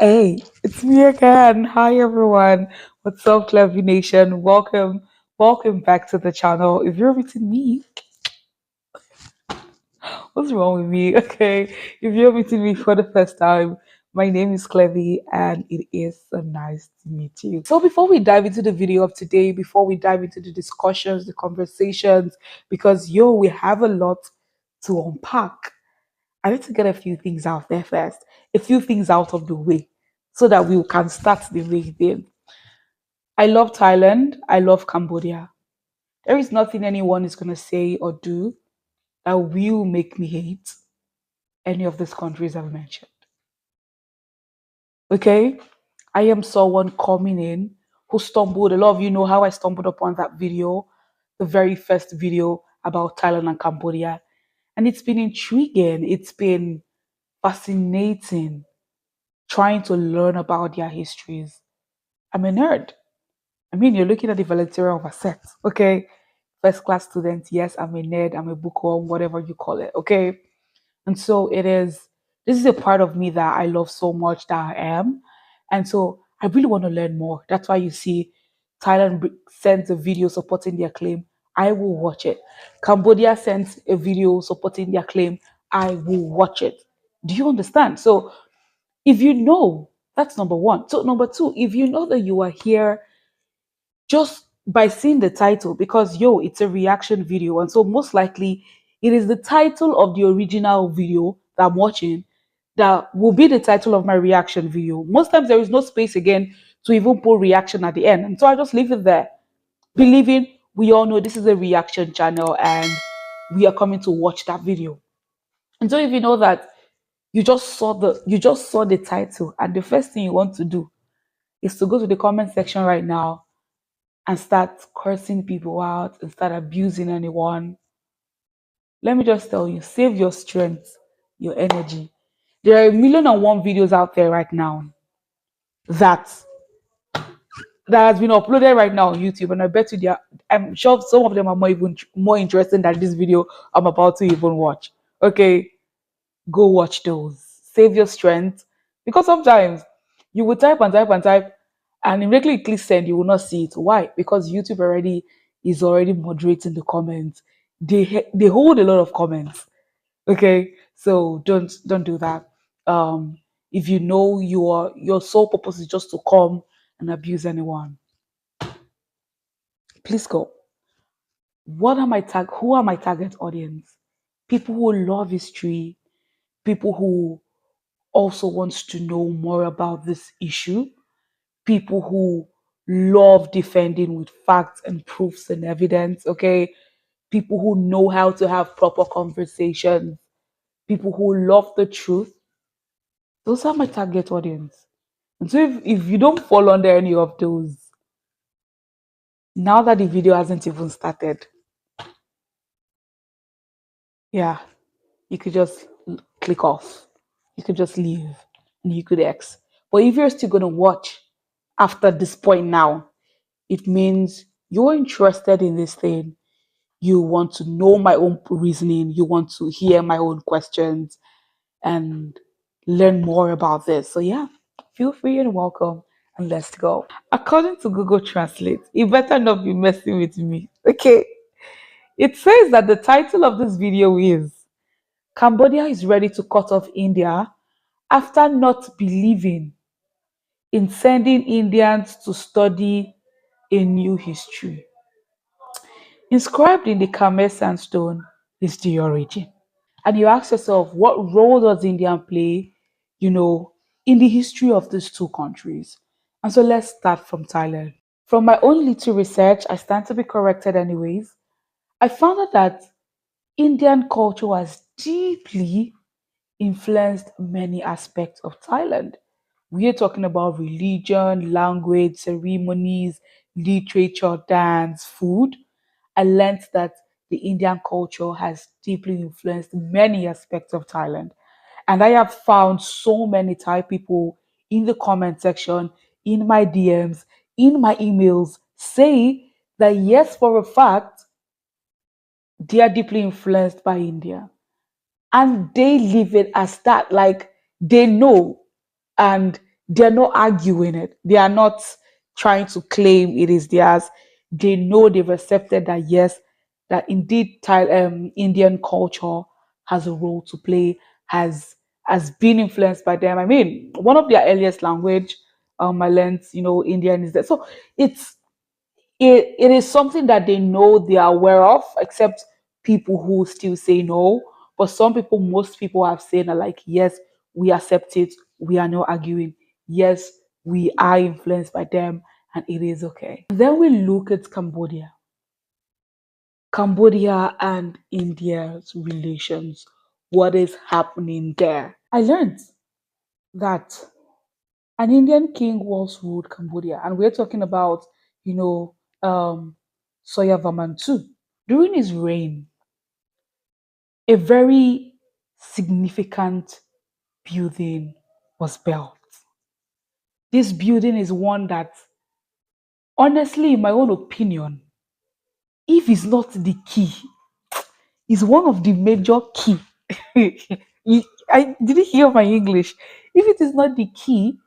Hey, it's me again. Hi everyone. What's up, Clevy Nation? Welcome, welcome back to the channel. If you're meeting me, what's wrong with me? Okay, if you're meeting me for the first time, my name is Clevy and it is so nice to meet you. So before we dive into the video of today, before we dive into the discussions, the conversations, because yo, we have a lot to unpack. I need to get a few things out there first, a few things out of the way, so that we can start the main thing. I love Thailand. I love Cambodia. There is nothing anyone is going to say or do that will make me hate any of these countries I've mentioned. Okay? I am someone coming in who stumbled. A lot of you know how I stumbled upon that video, the very first video about Thailand and Cambodia. And it's been intriguing, it's been fascinating trying to learn about their histories. I'm a nerd. I mean, you're looking at the Valentina of a set, okay? First class student, yes, I'm a nerd, I'm a bookworm, whatever you call it, okay? And so it is, this is a part of me that I love so much that I am. And so I really want to learn more. That's why you see Thailand sends a video supporting their claim. I will watch it. Cambodia sends a video supporting their claim. I will watch it. Do you understand? So if you know, that's number one. So number two, if you know that you are here just by seeing the title, because yo, it's a reaction video, and so most likely it is the title of the original video that I'm watching that will be the title of my reaction video. Most times there is no space again to even put reaction at the end. And so I just leave it there. Believing we all know this is a reaction channel and we are coming to watch that video. And so if you know that you just saw the you just saw the title and the first thing you want to do is to go to the comment section right now and start cursing people out and start abusing anyone let me just tell you save your strength your energy there are a million and one videos out there right now that that has been uploaded right now on youtube and i bet you they are i'm sure some of them are more even more interesting than this video i'm about to even watch okay go watch those. Save your strength. Because sometimes you will type and type and type, and immediately click send, you will not see it. Why? Because YouTube already is already moderating the comments. They they hold a lot of comments. Okay, so don't don't do that. Um, if you know your your sole purpose is just to come and abuse anyone, please go. What are my tag? Who are my target audience? People who love history, people who also wants to know more about this issue, people who love defending with facts and proofs and evidence, okay? People who know how to have proper conversations, people who love the truth. Those are my target audience. And so if, if you don't fall under any of those, now that the video hasn't even started, yeah, you could just click off. You could just leave and you could X. But if you're still going to watch after this point now, it means you're interested in this thing. You want to know my own reasoning. You want to hear my own questions and learn more about this. So, yeah, feel free and welcome. And let's go. According to Google Translate, you better not be messing with me. Okay. It says that the title of this video is Cambodia is ready to cut off India after not believing in sending Indians to study a new history. Inscribed in the Khmer sandstone is the origin. And you ask yourself, what role does India play, you know, in the history of these two countries? And so let's start from Thailand. From my own little research, I stand to be corrected anyways. I found out that Indian culture has deeply influenced many aspects of Thailand. We are talking about religion, language, ceremonies, literature, dance, food. I learned that the Indian culture has deeply influenced many aspects of Thailand. And I have found so many Thai people in the comment section, in my DMs, in my emails say that yes, for a fact, they are deeply influenced by India and they leave it as that like they know and they're not arguing it. They are not trying to claim it is theirs. They know they've accepted that yes, that indeed Thai, um, Indian culture has a role to play, has has been influenced by them. I mean, one of their earliest language, um, I learned, you know, Indian is there. So it's it, it is something that they know they are aware of, except people who still say no. But some people, most people have said are like, yes, we accept it. We are not arguing. Yes, we are influenced by them and it is okay. Then we look at Cambodia. Cambodia and India's relations. What is happening there? I learned that an Indian king once ruled Cambodia, and we're talking about, you know, um, Soya too. During his reign, a very significant building was built. This building is one that, honestly, in my own opinion, if it's not the key, is one of the major key. I didn't hear my English. If it is not the key,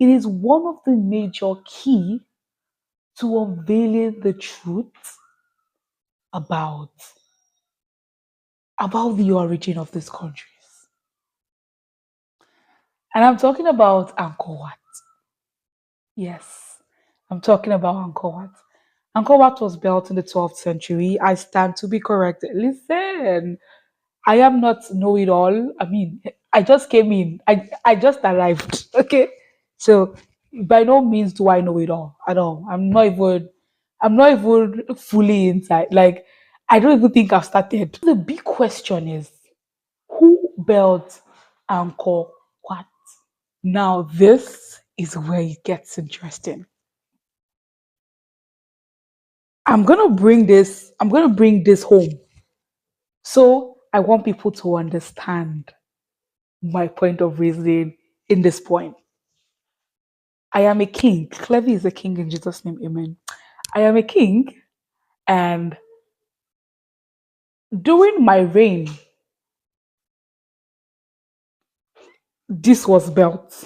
it is one of the major key to unveiling the truth about about the origin of these countries. And I'm talking about Angkor Wat. Yes, I'm talking about Angkor Wat. Angkor Wat was built in the 12th century. I stand to be corrected. Listen, I am not know it all. I mean, I just came in. I I just arrived. Okay, so by no means do I know it all at all. I'm not even. I'm not even fully inside. Like I don't even think I've started. The big question is, who built Angkor Wat? Now this is where it gets interesting. I'm gonna bring this. I'm gonna bring this home. So I want people to understand my point of reasoning in this point. I am a king. Clever is a king in Jesus' name. Amen. I am a king, and during my reign, this was built.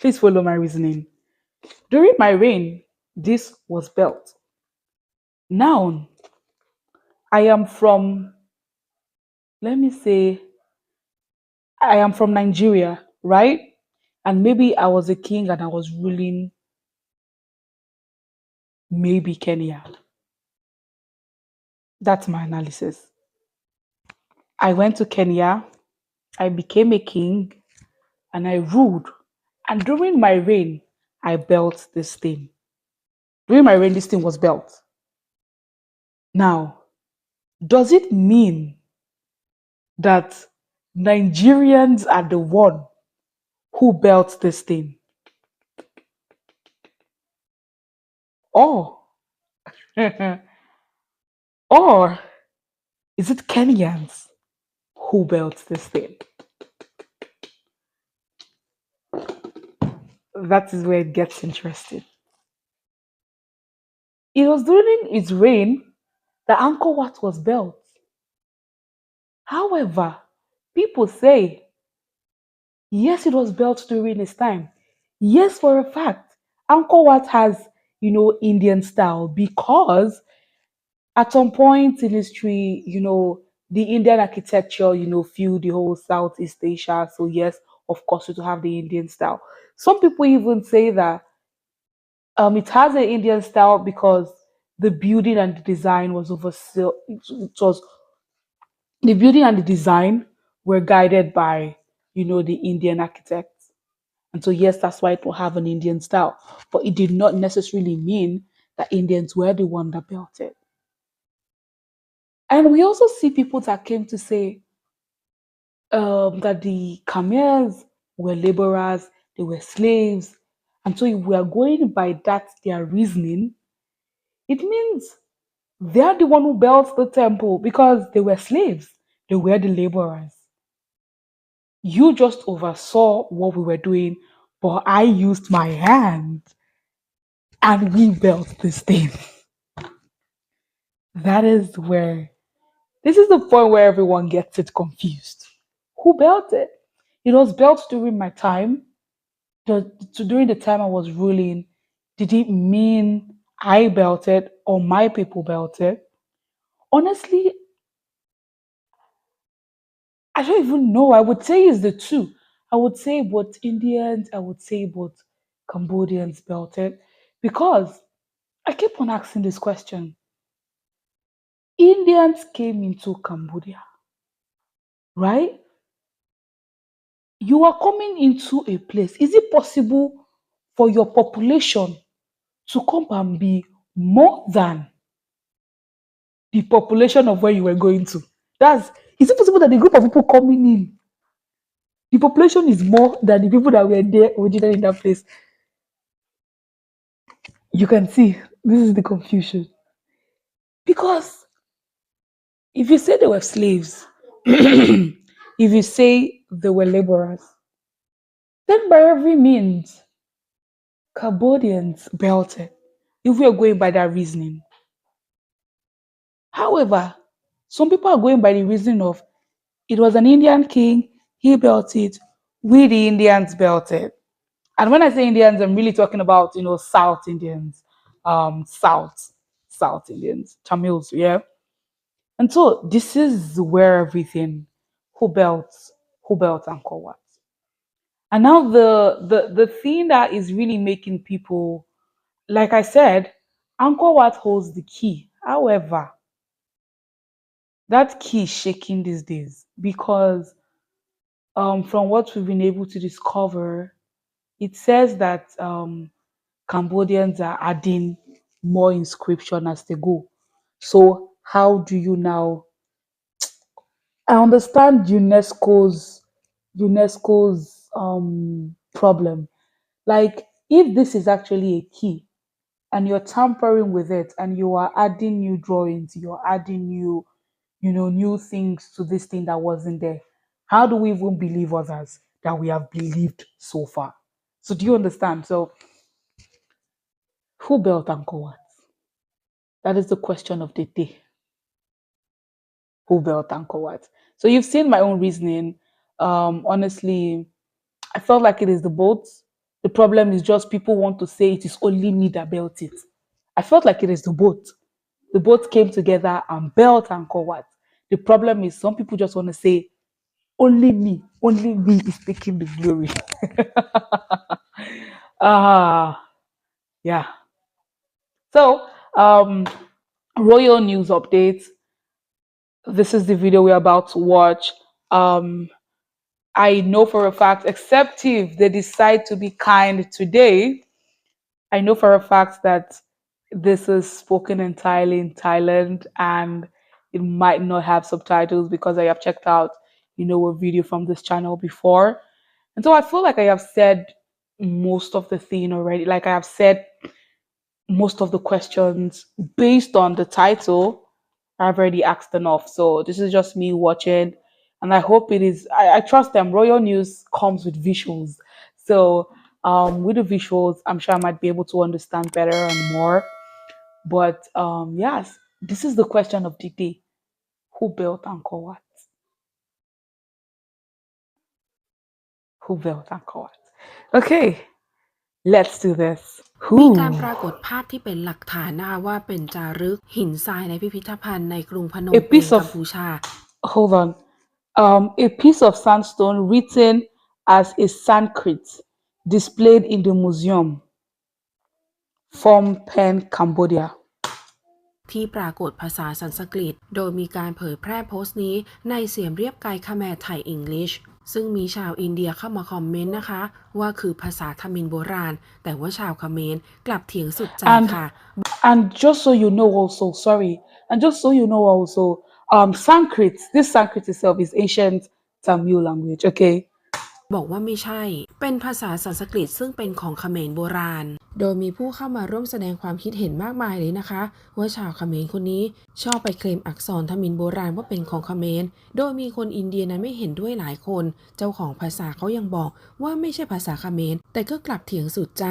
Please follow my reasoning. During my reign, this was built. Now, I am from, let me say, I am from Nigeria, right? And maybe I was a king and I was ruling maybe Kenya. That's my analysis. I went to Kenya, I became a king, and I ruled. And during my reign, I built this thing. During my reign, this thing was built. Now, does it mean that Nigerians are the one who built this thing? Or, or is it Kenyans who built this thing? That is where it gets interesting. It was during its reign that Angkor Wat was built. However, people say, yes, it was built during his time. Yes, for a fact, Angkor Wat has, you know, Indian style because at some point in history, you know, the Indian architecture, you know, filled the whole Southeast Asia. So yes, of course, it will have the Indian style. Some people even say that um, it has an Indian style because the building and the design was oversaw. It was the building and the design were guided by, you know, the Indian architects. And so, yes, that's why it will have an Indian style. But it did not necessarily mean that Indians were the one that built it. And we also see people that came to say um, that the Khmers were laborers, they were slaves. And so, if we are going by that, their reasoning, it means they are the one who built the temple because they were slaves, they were the laborers. You just oversaw what we were doing, but I used my hand and we built this thing. That is where this is the point where everyone gets it confused. Who built it? it was built during my time. The, to, during the time I was ruling, did it mean I built it or my people built it? Honestly, I don't even know. I would say it's the two. I would say both Indians, I would say both Cambodians built it because I keep on asking this question. Indians came into Cambodia, right? You are coming into a place. Is it possible for your population to come and be more than the population of where you were going to? That's is it possible that the group of people coming in, the population is more than the people that were there originally in that place? You can see this is the confusion. Because if you say they were slaves, if you say they were laborers, then by every means, Cambodians built it. If we are going by that reasoning. However, some people are going by the reasoning of it was an Indian king, he built it, we the Indians built it. And when I say Indians, I'm really talking about, you know, South Indians, um, South, South Indians, Tamils, yeah. And so this is where everything who built, who built Angkor Wat. And now the the the thing that is really making people, like I said, Angkor Wat holds the key. However, that key is shaking these days because um, from what we've been able to discover, it says that um, Cambodians are adding more inscription as they go. So how do you now? I understand UNESCO's UNESCO's um, problem. Like if this is actually a key and you're tampering with it and you are adding new drawings, you're adding new, you know, new things to this thing that wasn't there. How do we even believe others that we have believed so far? So do you understand? So who built Angkor Wat? That is the question of the day. Who built Angkor Wat? So you've seen my own reasoning. Um, honestly, I felt like it is the boat. The problem is just people want to say it is only me that built it. I felt like it is the boat. The boat came together and built Angkor Wat. The problem is some people just want to say only me, only me is taking the glory. Ah, yeah. So, um, royal news updates. This is the video we're about to watch. Um, I know for a fact, except if they decide to be kind today, I know for a fact that this is spoken entirely in Thailand and it might not have subtitles because I have checked out, you know, a video from this channel before. And so I feel like I have said most of the thing already. Like I have said most of the questions based on the title. I've already asked enough. So this is just me watching And I hope it is, I, I trust them. Royal News comes with visuals. So um, with the visuals, I'm sure I might be able to understand better and more. But um, yes, this is the question of the day. Who built Angkor Wat? Who built Angkor Wat? Okay, let's do this. มี Who? การปรากฏภาพที่เป็นหลักฐานนะคะว่าเป็นจารึกหินทรายในพิพิธภัณฑ์ในกรุงพนม A เปญ piece กัม of พูชา hold on. Um, a piece of sandstone written as a Sanskrit displayed in the museum from Pen, Cambodia. ที่ปรากฏภาษาสันสกฤต โดยมีการเผยแพร่โพสต์นี้ในเสียมเรียบไกลคาแมไทยอังกฤษซึ่งมีชาวอินเดียเข้ามาคอมเมนต์นะคะ ว่าคือภาษาทมินโบราณ แต่ว่าชาวเขมรกลับเถียงสุดใจ And ค่ะ and just so you know also, sorry, and just so you know also, um, Sanskrit, this Sanskrit itself is ancient Tamil language, okay? บอกว่าไม่ใช่ เป็นภาษาสันสกฤตซึ่งเป็นของเขมรโบราณ โดยมีผู้เข้ามาร่วมแสดงความคิดเห็นมากมายเลยนะคะ ว่าชาวเขมรคนนี้ชอบไปเคลมอักษรทมินโบราณว่าเป็นของเขมร โดยมีคนอินเดียนั้นไม่เห็นด้วยหลายคน เจ้าของภาษาเขายังบอกว่าไม่ใช่ภาษาเขมร แต่ก็กลับเถียงสุดใจ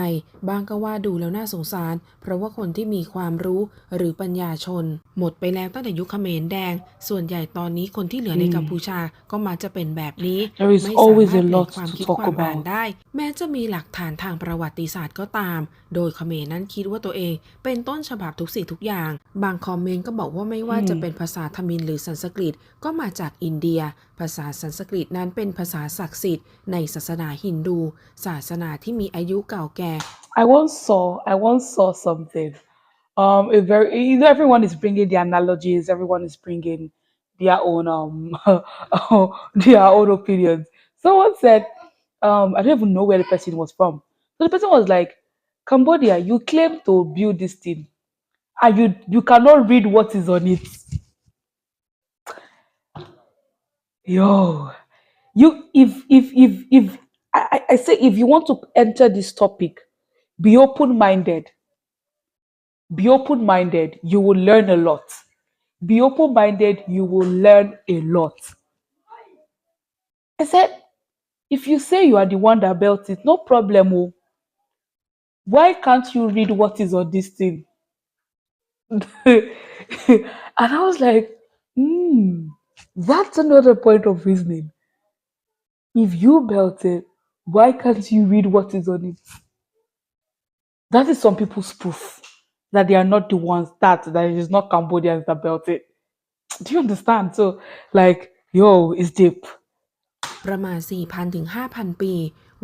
บางก็ว่าดูแล้วน่าสงสาร เพราะว่าคนที่มีความรู้หรือปัญญาชน หมดไปแล้วตั้งแต่ยุคเขมรแดง ส่วนใหญ่ตอนนี้คนที่เหลือในอืมกัมพูชาก็มาจะเป็นแบบนี้ There is ไม่ always สามารถ a เปลี่ย lot นความ to คิด talk ความอ่าน about. ได้ แม้จะมีหลักฐานทางประวัติศาสตร์ก็ตามโดยเขมรนั้นคิดว่าตัวเอง เป็นต้นฉบับทุกสิ่งทุกอย่าง บางคอมเมนต์ก็บอกว่าไม่ว่าอืมจะเป็นภาษาทมิฬหรือสันสกฤตก็มาจากอินเดีย ภาษาสันสกฤตนั้นเป็นภาษาศักดิ์สิทธิ์ในศาสนาฮินดู ศาสนาที่มีอายุเก่าแก่ I once saw I once saw something. Um, a very you know everyone is bringing their analogies. Everyone is bringing their own um their own opinions. Someone said, um, I don't even know where the person was from. So the person was like, Cambodia, you claim to build this thing, and you you cannot read what is on it. Yo, you if if if if I, I say if you want to enter this topic, be open minded. Be open minded. You will learn a lot. Be open minded. You will learn a lot. I said, if you say you are the one that built it, no problem. oh Why can't you read what is on this thing? and I was like, hmm, that's another point of reasoning. If you built it, why can't you read what is on it? That is some people's proof that they are not the ones that that it is not Cambodians that built it. Do you understand? So, like, yo, it's deep. ประมาณ 4,000 ถึง 5,000 ปี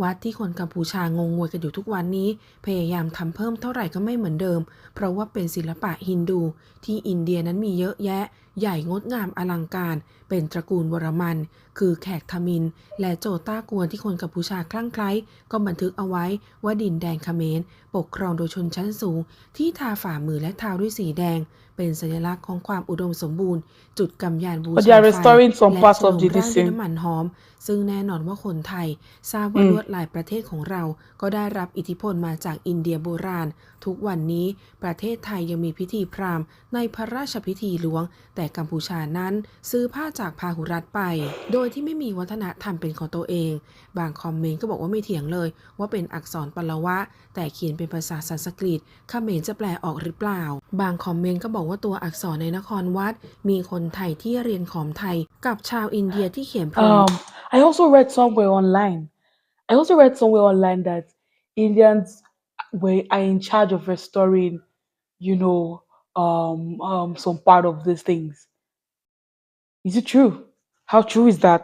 วัดที่คนกัมพูชางงงวยกันอยู่ทุกวันนี้ พยายามทำเพิ่มเท่าไหร่ก็ไม่เหมือนเดิม เพราะว่าเป็นศิลปะฮินดู ที่อินเดียนั้นมีเยอะแยะ ใหญ่งดงามอลังการ เป็นตระกูลวรมัน คือแขกทมิน และโจต้ากวนที่คนกัมพูชาคลั่งไคล้ก็บันทึกเอาไว้ว่าดินแดนเขมร ปกครองโดยชนชั้นสูง ที่ทาฝ่ามือและเท้าด้วยสีแดง เป็นสัญลักษณ์ของความอุดมสมบูรณ์ จุดกำยานบู But they ชา are ไฟ restoring some และ parts ฉล of อง the ร่างด้วย this น้ำมันหอม ซึ่งแน่นอนว่าคนไทย ทราบว่าอืมลวดลายประเทศของเรา ก็ได้รับอิทธิพลมาจากอินเดียโบราณ ทุกวันนี้ประเทศไทยยังมีพิธีพราหมณ์ในพระราชพิธีหลวงแต่กัมพูชานั้น ซื้อผ้าจากพาหุรัฐไป โดยที่ไม่มีวัฒนธรรมเป็นของตัวเอง บางคอมเมนต์ก็บอกว่าไม่เถียงเลย ว่าเป็นอักษรปลวะ แต่เขียนเป็นภาษาสันสกฤตเขมรจะแปลออกหรือเปล่า บางคอมเมนต์ก็บอกว่าตัวอักษรในนครวัด มีคนไทยที่เรียนขอมไทยกับชาวอินเดียที่เขียนพร้อม I also read somewhere online. I also read somewhere online that Indians were are in charge of restoring, you know, um, um, some part of these things. Is it true? How true is that?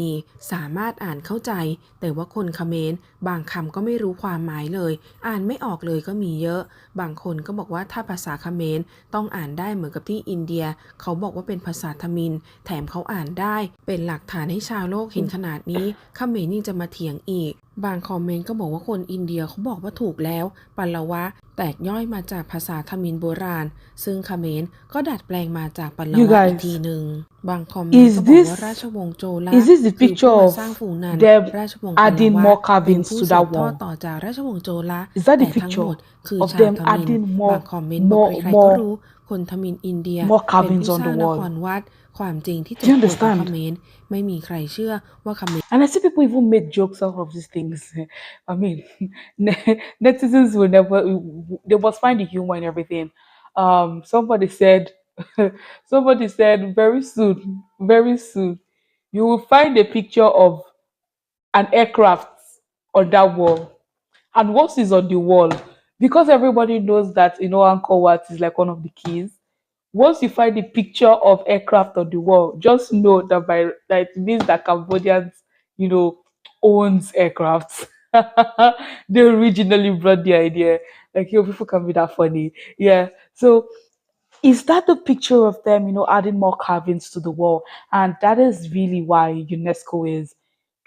มีสามารถอ่านเข้าใจ แต่ว่าคนเขมรบางคำก็ไม่รู้ความหมายเลย อ่านไม่ออกเลยก็มีเยอะ บางคนก็บอกว่าถ้าภาษาเขมรต้องอ่านได้เหมือนกับที่อินเดีย เขาบอกว่าเป็นภาษาทมิน แถมเขาอ่านได้ เป็นหลักฐานให้ชาวโลกเห็นขนาดนี้เขมรยังจะมาเถียงอีกบางคอมเมนต์ก็บอกว่าคนอินเดียเขาบอกว่าถูกแล้ว ปัลลวะ แตกย่อยมาจากภาษาทมินโบราณ ซึ่งเขมรก็ดัดแปลงมาจากปัลล You วะ guys, อีกทีหนึ่งบางคอมเมนต์ Is ก็บอกว่า this ราชวงศ์โจลา is this the คือ picture ผู้มา of สร้างฝูงนั้น them ราชวงศ์ปัล adding วะ more เป็น carvings ผู้ to สื that บทอด wall? ต่อจากราชวงศ์โจละ Is that แต่ the ทั้งหม picture ดคือ of ชาว them ทมิน adding บาง more คอมเมนต์บอก more ใครๆก็ more รู้ คนทมินอินเดีย more เป็น carvings ผู้ on สร้า the งนค wall? รวัด ความจริงที่ Do เจ็บ you ปวดของเข understand? มรไม่มีใครเชื่อว่าเขมร And I see people even make jokes out of these things. I mean, ne- netizens will never, they must find the humor in everything. Um, somebody said, somebody said, very soon, very soon, you will find a picture of an aircraft on that wall. And what is on the wall? Because everybody knows that, you know, Angkor Wat is like one of the keys. Once you find the picture of aircraft on the wall, just know that by that it means that Cambodians, you know, owns aircrafts. they originally brought the idea. Like, yo, people can be that funny. Yeah. So is that the picture of them, you know, adding more carvings to the wall? And that is really why UNESCO is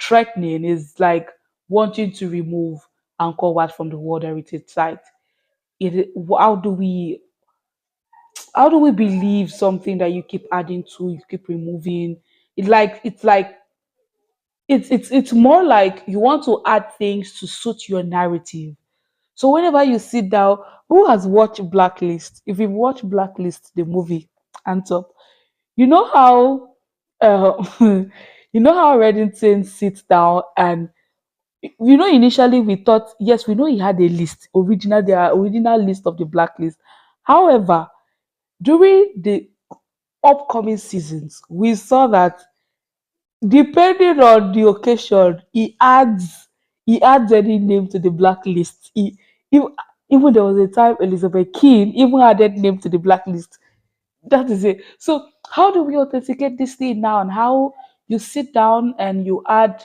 threatening, is like wanting to remove Angkor Wat from the World Heritage Site. It, how do we how do we believe something that you keep adding to, you keep removing? It like it's like it's it's it's more like you want to add things to suit your narrative. So whenever you sit down, who has watched Blacklist? If you've watched Blacklist, the movie, hands up. You know how, uh, you know how Reddington sits down and you know initially we thought yes we know he had a list original the original list of the blacklist. However during the upcoming seasons we saw that depending on the occasion he adds he adds any name to the blacklist. He, even, even there was a time elizabeth king even added name to the blacklist. That is it. So how do we authenticate this thing now? And how you sit down and you add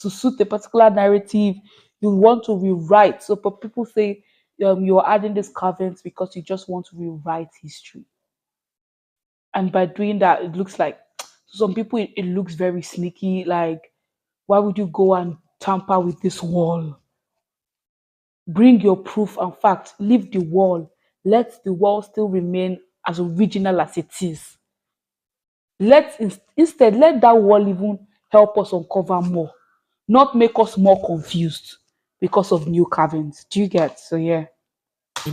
to suit a particular narrative you want to rewrite. So but people say um, you're adding this covenant because you just want to rewrite history. And by doing that it looks like some people it, it looks very sneaky like why would you go and tamper with this wall? Bring your proof and fact. Leave the wall. Let the wall still remain as original as it is. Let instead let that wall even help us uncover more not make us more confused because of new carvings do you get? So yeah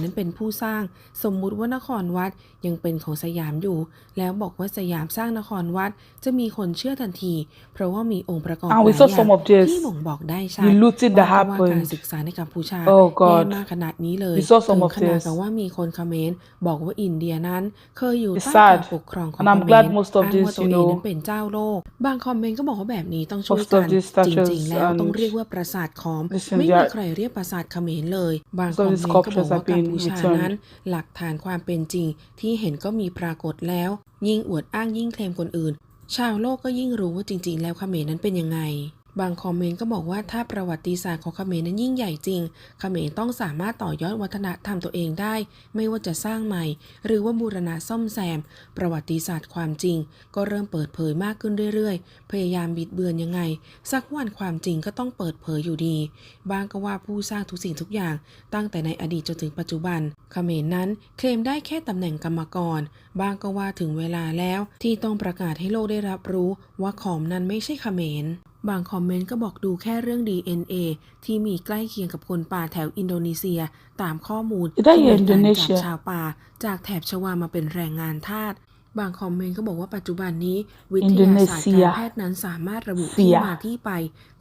นั้นเป็นผู้สร้าง สมมุติว่านครวัดยังเป็นของสยามอยู่ แล้วบอกว่าสยามสร้างนครวัดจะมีคนเชื่อทันที เพราะว่ามีองค์ประกอบห And ลาย we อ saw ย่าง some of this ที่บ่งบอกได้ชัด the looting that ว่าว่าการ happened ศึกษาในกัมพูชา Oh แย่ God มากขนาดนี้เลย We saw some ถึง of ขนาด this กับว่ามีคนเขมรบอกว่าอินเดียนั้นเคยอยู่ It's ใต้การ sad ปกครองของ And I'm เขม glad ร most of อ้าง this, ว่าตัว you เอง know นั้นเป็นเจ้าโลก บางคอมเมนต์ก็บอกว่าแบบนี้ต้องช่วย Most กั of น these จ statues ริงๆแล้วต้อง and เรียกว่าปราสาทขอม Listen, ไม่ they มี are- ใครเรียกปราสาทเขมรเลย บาง Most คอ of ม these เมนต์ก็บอก sculptures ว่า are กัม being พูชานั้น หลักฐานความเป็นจริงที่เห็นก็มีปรากฏแล้ว ยิ่งอวดอ้างยิ่งเคลมคนอื่น ชาวโลกก็ยิ่งรู้ว่าจริง ๆ แล้วเขมรนั้นเป็นยังไง บางคอมเมนต์ก็บอกว่าถ้าประวัติศาสตร์ของเขมรนั้นยิ่งใหญ่จริง เขมรต้องสามารถต่อยอดวัฒนธรรมตัวเองได้ ไม่ว่าจะสร้างใหม่ หรือว่าบูรณะซ่อมแซม ประวัติศาสตร์ความจริง ก็เริ่มเปิดเผยมากขึ้นเรื่อยๆ พยายามบิดเบือนยังไง สักวันความจริงก็ต้องเปิดเผยอยู่ดี บางก็ว่าผู้สร้างทุกสิ่งทุกอย่าง ตั้งแต่ในอดีตจนถึงปัจจุบัน เขมรนั้นเคลมได้แค่ตำแหน่งกรรมกร บางก็ว่าถึงเวลาแล้วที่ต้องประกาศให้โลกได้รับรู้ว่าขอมนั้นไม่ใช่เขมร บางคอมเมนต์ก็บอกดูแค่เรื่อง DNA ที่มีใกล้เคียงกับคนป่าแถวอินโดนีเซีย ตามข้อมูล Is that ที่มีการจับ Indonesia? ชาวป่า จากแถบชวามาเป็นแรงงานทาสบางคอมเมนต์ก็บอกว่าปัจจุบันนี้ วิทยาศาสตร์การแพทย์นั้นสามารถระบุที่เสียมาที่ไป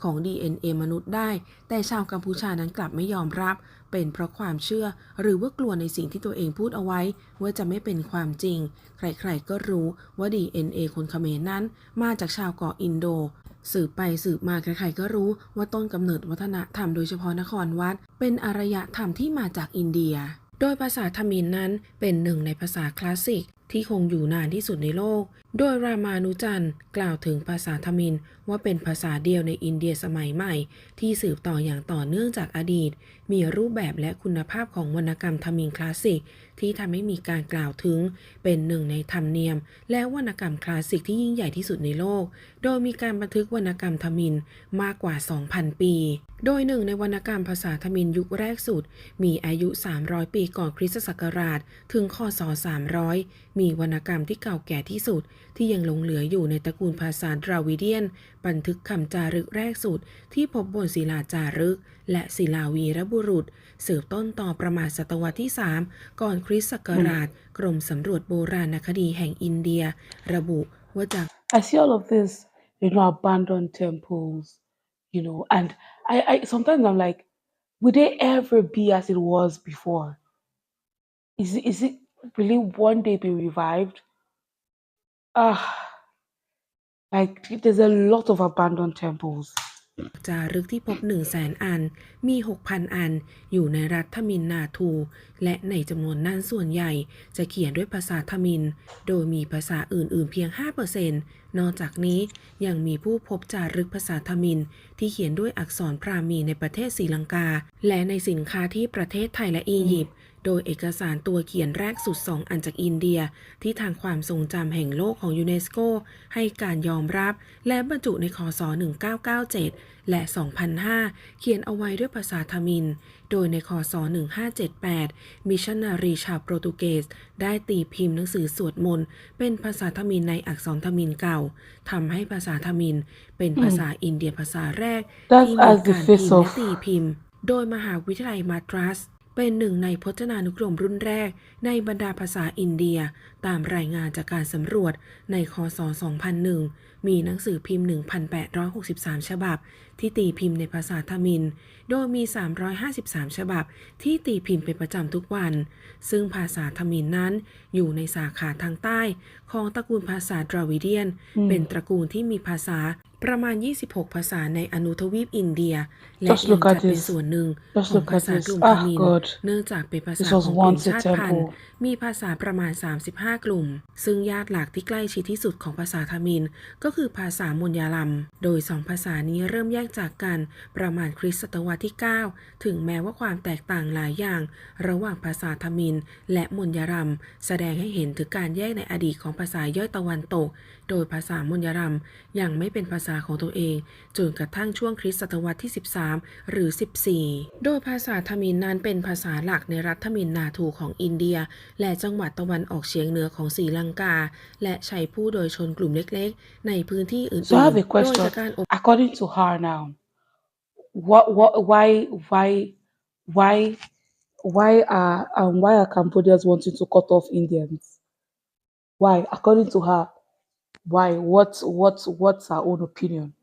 ของ DNA มนุษย์ได้ แต่ชาวกัมพูชานั้นกลับไม่ยอมรับ เป็นเพราะความเชื่อ หรือว่ากลัวในสิ่งที่ตัวเองพูดเอาไว้ ว่าจะไม่เป็นความจริง ใครๆก็รู้ว่า DNA คนเขมรนั้น มาจากชาวเกาะอินโด สืบไปสืบมาใครๆก็รู้ว่าต้นกำเนิดวัฒนธรรมโดยเฉพาะนครวัด เป็นอารยธรรมที่มาจากอินเดีย โดยภาษาทมินนั้นเป็นหนึ่งในภาษาคลาสสิก ที่คงอยู่นานที่สุดในโลก โดยรามานุจันกล่าวถึงภาษาทมินว่าเป็นภาษาเดียวในอินเดียสมัยใหม่ ที่สืบต่ออย่างต่อเนื่องจากอดีต มีรูปแบบและคุณภาพของวรรณกรรมทมินคลาสสิกที่ทำให้มีการกล่าวถึง เป็นหนึ่งในธรรมเนียม และวรรณกรรมคลาสสิกที่ยิ่งใหญ่ที่สุดในโลก โดยมีการบันทึกวรรณกรรมทมินมากกว่า 2,000 ปี โดยหนึ่งในวรรณกรรมภาษาทมินยุคแรกสุด มีอายุ 300 ปีก่อนคริสตศักราช ถึงคศ300มีวรรณกรรมที่เก่าแก่ที่สุด ที่ยังหลงเหลืออยู่ในตระกูลภาษาดราวิเดียน บันทึกคำจารึกแรกสุด ที่พบบนศิลาจารึก และศิลาวีรบุรุษ สืบต้นต่อประมาณศตวรรษที่ 3 ก่อนคริสต์ศักราช กรมสำรวจโบราณคดีแห่งอินเดีย ระบุว่าจาก I see all of this, you know, abandoned temples, you know, and I, I sometimes I'm like, will they ever be as it was before? Is it, is it really one day be revived? Ah, like there's a lot of abandoned temples. จารึกที่พบ 1 0 0 0 0แสนอัน มี 6,000 อัน อยู่ในรัฐทมินนาทู และในจำนวนนั้นส่วนใหญ่ จะเขียนด้วยภาษาทมิน โดยมีภาษาอื่น ๆ เพียง 5% นอกจากนี้ยังมีผู้พบจารึกภาษาทมิน ที่เขียนด้วยอักษรพราหมีในประเทศศรีลังกา และในสินค้าที่ประเทศไทยและอียิปต์โดยเอกสารตัวเขียนแรกสุด2อันจากอินเดีย ที่ทางความทรงจำแห่งโลกของยูเนสโก ให้การยอมรับ และบรรจุในคศ1997และ 2005 เขียนเอาไว้ด้วยภาษาทมิน โดยในคศ 1578 มิชชันนารีชาวโปรตุเกส ได้ตีพิมพ์หนังสือสวดมนต์เป็นภาษาทมินในอักษรทมินเก่า ทำให้ภาษาทมินเป็นภาษาอินเดียภาษาแรก That's ที่มี as the การพิม face พ์และ of ตีพิมพ์ โดยมหาวิทยาลัยมาดรัสเป็นหนึ่งในพจนานุกรมรุ่นแรก ในบรรดาภาษาอินเดีย ตามรายงานจากการสำรวจในคศ 2001 มีหนังสือพิมพ์ 1,863 ฉบับ ที่ตีพิมพ์ในภาษาทมิฬโดยมี 353 ฉบับ ที่ตีพิมพ์เป็นประจำทุกวัน ซึ่งภาษาทมิฬนั้นอยู่ในสาขาทางใต้ ของตระกูลภาษาดราวิเดียนอืมเป็นตระกูลที่มีภาษาประมาณ 26 ภาษาในอนุทวีปอินเดีย และ Just ยัง look จั at ดเป็น this. ส่วนหนึ่ง Just ของ look ภา at ษา this. กลุ่ม Ah, ทมิฬ God. เนื่องจากเป็นภาษา This ข was องกลุ่ม once a ชาติพันธุ์ temple. มีภาษาประมาณ 35 กลุ่ม ซึ่งญาติหลักที่ใกล้ชิดที่สุดของภาษาทมิน ก็คือภาษามลยาลัม โดยสองภาษานี้เริ่มแยกจากกันประมาณคริสตศตวรรษที่ 9 ถึงแม้ว่าความแตกต่างหลายอย่าง ระหว่างภาษาทมิน และมลยาลัม แสดงให้เห็นถึงการแยกในอดีตของภาษาย่อยตะวันตกโดยภาษามลยาลัมยังไม่เป็นภาษาของตัวเอง จนกระทั่งช่วงคริสตศตวรรษที่ 13 หรือ 14 โดยภาษาทมิฬนั้นเป็นภาษาหลักในรัฐทมิฬนาทูของอินเดีย และจังหวัดตะวันออกเฉียงเหนือของศรีลังกา และใช้ผู้โดยชนกลุ่มเล็กๆ ในพื้นที่อื่น So I have a ๆโดย question. จากการอบ According to her now, what what why why why why are um why are Cambodians wanting to cut off Indians? Why? According to her, why? What what what's her own opinion?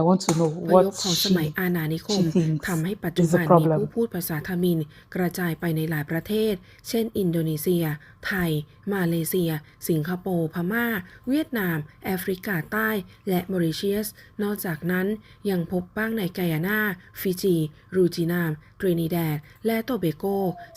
I want to know พย what พของสมัย she อาณานิคม she thinks ทำให้ปัจจุ is บั the นมี problem. ผู้พูดภาษาทมิฬกระจายไปในหลายประเทศ เช่น อินโดนีเซีย ไทย มาเลเซีย สิงคโปร์ พม่า เวียดนาม แอฟริกาใต้ และมอริเชียส นอกจากนั้นยังพบบ้างในไกยานา ฟิจี รูจินาม ตรินิแดด และโตเบโก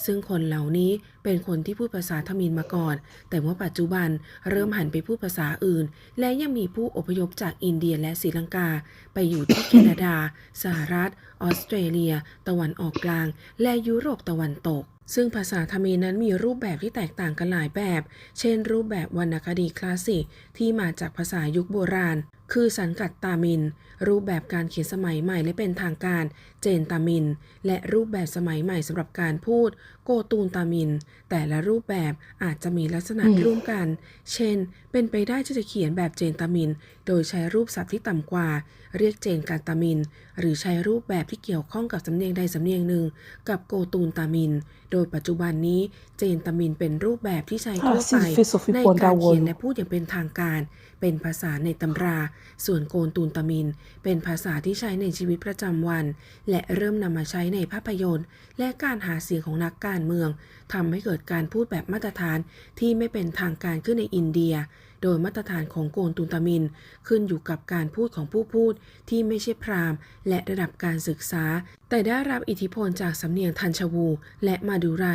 ซึ่งคนเหล่านี้เป็นคนที่พูดภาษาทมิฬมาก่อน แต่ว่าปัจจุบันเริ่มหันไปพูดภาษาอื่น และยังมีผู้อพยพจากอินเดียและศรีลังกา ไปอยู่ที่แคนาดา สหรัฐ ออสเตรเลีย ตะวันออกกลาง และยุโรปตะวันตกซึ่งภาษาทมิฬนั้นมีรูปแบบที่แตกต่างกันหลายแบบ เช่น รูปแบบวรรณคดีคลาสสิกที่มาจากภาษายุคโบราณ คือสันกัดตามิน รูปแบบการเขียนสมัยใหม่และเป็นทางการเจนตามิน และรูปแบบสมัยใหม่สำหรับการพูด โกตูนตามิน แต่ละรูปแบบอาจจะมีลักษณะอืมร่วมกัน เช่น เป็นไปได้ที่จะเขียนแบบเจนตามิน โดยใช้รูปศัพท์ที่ต่ำกว่า เรียกเจนการตามิน หรือใช้รูปแบบที่เกี่ยวข้องกับสำเนียงใดสำเนียงหนึ่ง กับโกตูนตามิน โดยปัจจุบันนี้เจนตามินเป็นรูปแบบที่ใช้ทั่ว Ah, ไป see the face of ใน people on การ that เขียน wall. และพูดอย่างเป็นทางการ เป็นภาษาในตำรา ส่วนโกนตูนตามิน เป็นภาษาที่ใช้ในชีวิตประจำวัน และเริ่มนำมาใช้ในภาพยนตร์ และการหาเสียงของนักการเมืองทำให้เกิดการพูดแบบมาตรฐานที่ไม่เป็นทางการขึ้นในอินเดีย โดยมาตรฐานของโกนตูนตามิน ขึ้นอยู่กับการพูดของผู้พูดที่ไม่ใช่พราหมณ์ และระดับการศึกษา แต่ได้รับอิทธิพลจากสำเนียงทันชวูและมาดูไร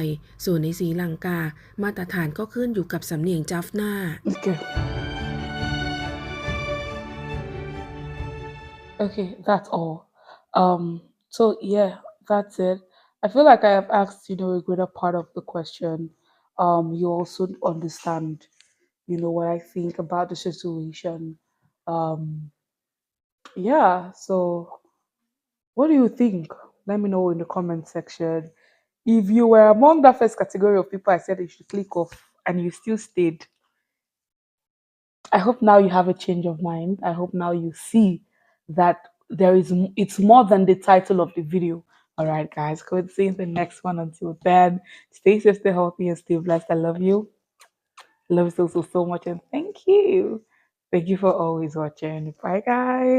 ส่วนในศรีลังกา มาตรฐานก็ขึ้นอยู่กับสำเนียงจัฟนา Okay. Okay, that's all. Um, so yeah, that's it. I feel like I have asked, you know, a greater part of the question. Um, you also understand, you know, what I think about the situation. Um, yeah, so what do you think? Let me know in the comment section. If you were among that first category of people I said you should click off and you still stayed, I hope now you have a change of mind. I hope now you see that there is it's more than the title of the video. All right, guys, go see in the next one. Until then, stay safe, stay healthy, and stay blessed. I love you. Love you so so so much, and thank you. Thank you for always watching. Bye, guys.